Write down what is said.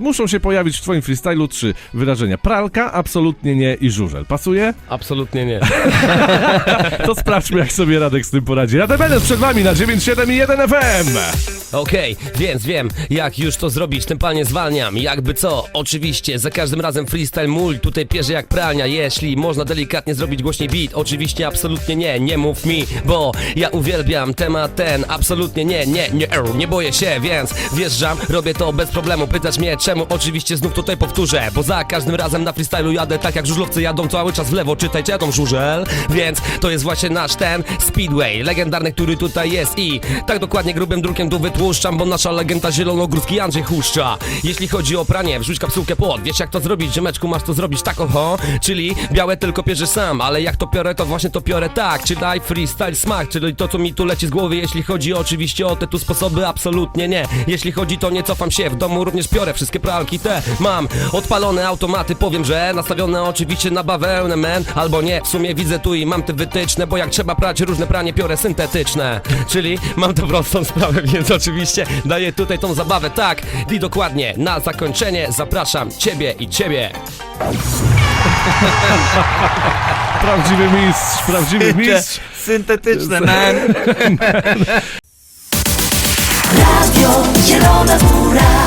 muszą się pojawić w twoim freestylu trzy wyrażenia. Pralka, absolutnie nie i żużel. Pasuje? Absolutnie nie. To sprawdźmy, jak sobie Radek z tym poradzi. Radek Benes przed wami na 9,7 i 1 FM. Okej, więc wiem, jak już to zrobić, tym panie zwalniam. Jakby co, oczywiście, za każdym razem freestyle mój tutaj pierze jak pralnia. Jeśli można delikatnie zrobić głośniej beat, oczywiście absolutnie nie, nie mów mi, bo ja uwielbiam temat ten. Absolutnie nie, nie, nie, er, nie boję się, więc wjeżdżam, robię to bez problemu. Pytasz mnie czemu, oczywiście znów tutaj powtórzę, bo za każdym razem na freestylu jadę tak jak żużlowcy jadą cały czas w lewo, czytaj, czy jadą żużel, więc to jest właśnie nasz ten speedway, legendarny, który tutaj jest i tak dokładnie grubym drukiem tu wytłuszczam, bo nasza legenda zielonogórski Andrzej Huszcza. Jeśli chodzi o pranie, wrzuć kapsułkę pod, wiesz jak to zrobić, ziomeczku, masz to zrobić tak oho, czyli białe tylko pierze sam, ale jak to piorę, to właśnie to piorę tak, czyli daj freestyle smak, czyli to co mi tu leci z głowy, jeśli chodzi oczywiście o te tu sposoby, absolutnie nie, jeśli chodzi to nie cofam się, w domu również piorę, wszystkie pralki te mam, odpalone automaty, powiem, że nastawione oczywiście na bawełnę, men, albo nie, w sumie widzę tu i mam te wytyczne, bo jak trzeba prać różne pranie, piorę syntetyczne, czyli mam prostą sprawę, więc oczywiście daję tutaj tą zabawę, tak, i dokładnie, na zakończenie zapraszam ciebie i ciebie. Prawdziwy mistrz, prawdziwy mistrz. Syntetyczne, man. Radio Zielona Góra